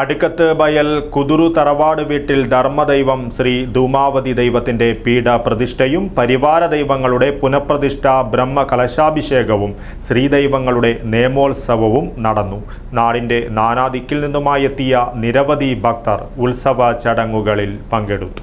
അടുക്കത്ത് ബയൽ കുതുറു തറവാട് വീട്ടിൽ ധർമ്മദൈവം ശ്രീ ധൂമാവതി ദൈവത്തിന്റെ പീഠ പ്രതിഷ്ഠയും പരിവാര ദൈവങ്ങളുടെ പുനഃപ്രതിഷ്ഠ ബ്രഹ്മ കലശാഭിഷേകവും ശ്രീദൈവങ്ങളുടെ നേമോത്സവവും നടന്നു. നാടിന്റെ നാനാദിക്കിൽ നിന്നുമായി എത്തിയ നിരവധി ഭക്തർ ഉത്സവ ചടങ്ങുകളിൽ പങ്കെടുത്തു.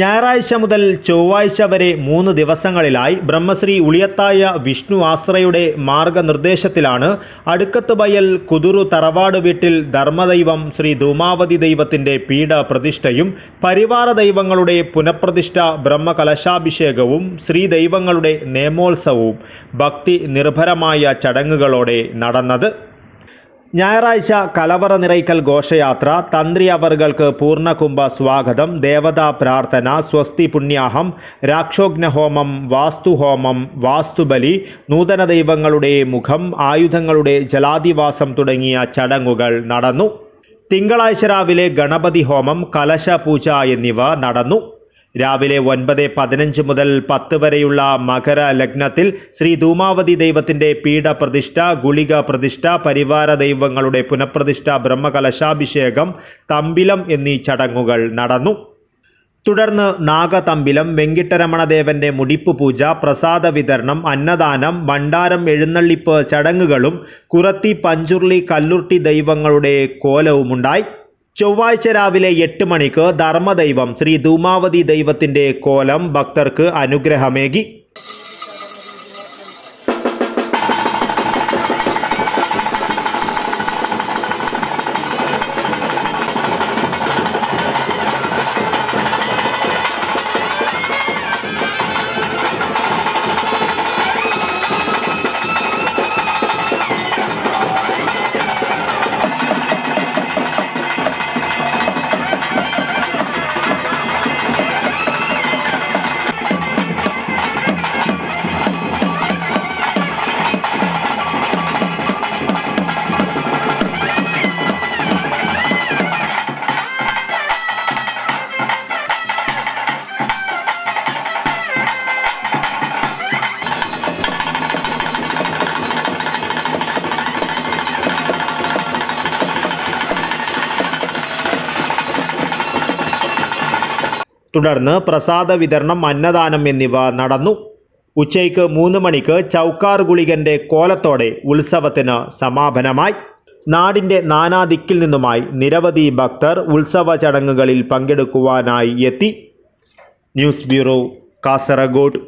ഞായറാഴ്ച മുതൽ ചൊവ്വാഴ്ച വരെ മൂന്ന് ദിവസങ്ങളിലായി ബ്രഹ്മശ്രീ ഉളിയത്തായ വിഷ്ണു ആശ്രയുടെ മാർഗനിർദ്ദേശത്തിലാണ് അടുക്കത്ത് ബയൽ കുതുറു തറവാട് വീട്ടിൽ ധർമ്മദൈവം ശ്രീ ധൂമാവതി ദൈവത്തിന്റെ പീഠ പ്രതിഷ്ഠയും പരിവാര ദൈവങ്ങളുടെ പുനഃപ്രതിഷ്ഠ ബ്രഹ്മകലശാഭിഷേകവും ശ്രീ ദൈവങ്ങളുടെ നേമോത്സവവും ഭക്തി നിർഭരമായ ചടങ്ങുകളോടെ നടന്നത്. ഞായറാഴ്ച കലവറ നിറയ്ക്കൽ ഘോഷയാത്ര തന്ത്രി അവറുകൾക്ക് പൂർണകുംഭ സ്വാഗതം ദേവതാ പ്രാർത്ഥന സ്വസ്തി പുണ്യാഹം രാക്ഷോഗ്നഹോമം വാസ്തുഹോമം വാസ്തുബലി നൂതന ദൈവങ്ങളുടെ മുഖം ആയുധങ്ങളുടെ ജലാധിവാസം തുടങ്ങിയ ചടങ്ങുകൾ നടന്നു. തിങ്കളാഴ്ച രാവിലെ ഗണപതി ഹോമം കലശ പൂജ എന്നിവ നടന്നു. രാവിലെ ഒൻപത് പതിനഞ്ച് മുതൽ പത്ത് വരെയുള്ള മകര ലഗ്നത്തിൽ ശ്രീ ധൂമാവതി ദൈവത്തിന്റെ പീഠപ്രതിഷ്ഠ ഗുളിക പ്രതിഷ്ഠ പരിവാര ദൈവങ്ങളുടെ പുനഃപ്രതിഷ്ഠ ബ്രഹ്മകലശാഭിഷേകം തമ്പിലം എന്നീ ചടങ്ങുകൾ നടന്നു. തുടർന്ന് നാഗതമ്പിലം വെങ്കിട്ടരമണദേവന്റെ മുടിപ്പ് പൂജ പ്രസാദ വിതരണം അന്നദാനം ഭണ്ഡാരം എഴുന്നള്ളിപ്പ് ചടങ്ങുകളും കുറത്തി പഞ്ചുർളി കല്ലുർട്ടി ദൈവങ്ങളുടെ കോലവുമുണ്ടായി. ചൊവ്വാഴ്ച രാവിലെ എട്ട് മണിക്ക് ധർമ്മദൈവം ശ്രീ ധൂമാവതി ദൈവത്തിന്റെ കോലം ഭക്തർക്ക് അനുഗ്രഹമേകി. തുടർന്ന് പ്രസാദ വിതരണം അന്നദാനം എന്നിവ നടന്നു. ഉച്ചയ്ക്ക് മൂന്ന് മണിക്ക് ചൗക്കാർ ഗുളികന്റെ കോലത്തോടെ ഉത്സവത്തിന് സമാപനമായി. നാടിന്റെ നാനാദിക്കിൽ നിന്നുമായി നിരവധി ഭക്തർ ഉത്സവ ചടങ്ങുകളിൽ പങ്കെടുക്കുവാനായി എത്തി. News bureau Kasaragod.